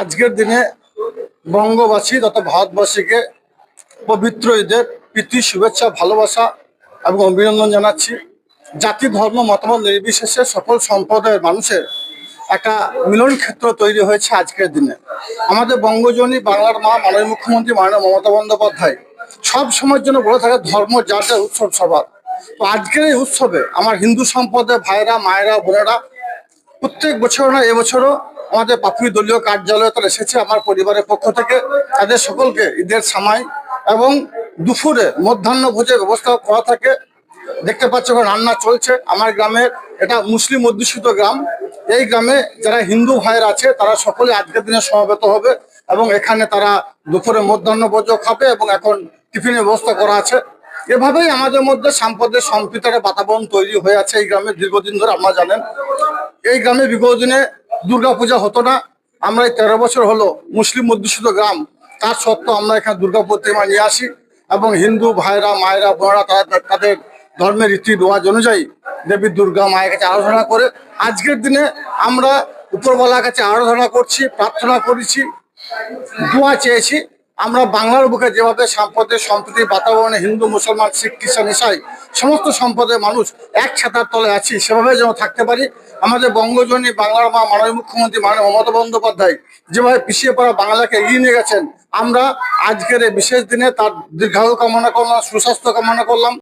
আজকের দিনে বঙ্গবাসী তথা ভারতবাসীকে পবিত্র ঈদের প্রীতি, শুভেচ্ছা, ভালোবাসা এবং অভিনন্দন জানাচ্ছি। জাতি, ধর্ম, মতামত নির্বিশেষে সকল সম্প্রদায়ের মানুষের একটা মিলন ক্ষেত্র তৈরি হয়েছে আজকের দিনে। আমাদের বঙ্গজনী, বাংলার মা, মাননীয় মুখ্যমন্ত্রী, মাননীয় মমতা বন্দ্যোপাধ্যায় সব সময়ের জন্য বলে থাকে, ধর্ম যার যার উৎসব সবার। তো আজকের এই উৎসবে আমার হিন্দু সম্প্রদায়ের ভাইরা মায়েরা, বোনেরা প্রত্যেক বছর না এবছরও আমাদের পাপড়ি দলীয় কার্যালয়ে তারা এসেছে আমার পরিবারের পক্ষ থেকে। তাদের সকলকে ঈদের সময় এবং দুপুরে মধ্যাহ্ন ভোজের ব্যবস্থা করা থাকে। দেখতে পাচ্ছ রান্না চলছে। আমার গ্রামের এটা মুসলিম অধ্যুষিত গ্রাম। এই গ্রামে যারা হিন্দু ভাইয়ের আছে, তারা সকলে আজকের দিনে সমবেত হবে এবং এখানে তারা দুপুরে মধ্যাহ্ন ভোজ খাবে এবং এখন টিফিনের ব্যবস্থা করা আছে। এভাবেই আমাদের মধ্যে সাম্প্রদায়িক সম্প্রীতার বাতাবরণ তৈরি হয়ে আছে এই গ্রামে দীর্ঘদিন ধরে, আপনারা জানেন। এই গ্রামে বিগত দিনে দুর্গাপূজা হতো না। আমরা এই তেরো বছর হলো মুসলিম অধ্যুষিত গ্রাম। তার সত্ত্বেও আমরা এখানে দুর্গা প্রতিমা নিয়ে আসি এবং হিন্দু ভাইরা, মায়েরা, বোনেরা, তারা তাদের ধর্মের রীতি রেওয়াজ অনুযায়ী দেবী দুর্গা মায়ের কাছে আরাধনা করে। আজকের দিনে আমরা উপরওয়ালার কাছে আরাধনা করছি, প্রার্থনা করেছি, দোয়া চেয়েছি। আমরা বাংলার বুকে যেভাবে সম্পদের সম্প্রীতি, বাতাবরণে হিন্দু, মুসলমান, শিখ, খ্রিস্টান, ইসাই, সমস্ত সম্পদের মানুষ এক ছাতার তলে আছি, সেভাবে যেন থাকতে পারি। আমাদের বঙ্গজনী বাংলার মা মাননীয় মুখ্যমন্ত্রী মাননীয় মমতা বন্দ্যোপাধ্যায় যেভাবে পিছিয়ে পড়া বাংলাকে এগিয়ে নিয়ে গেছেন, আমরা আজকের এই বিশেষ দিনে তার দীর্ঘায়ু কামনা করলাম, সুস্বাস্থ্য কামনা করলাম।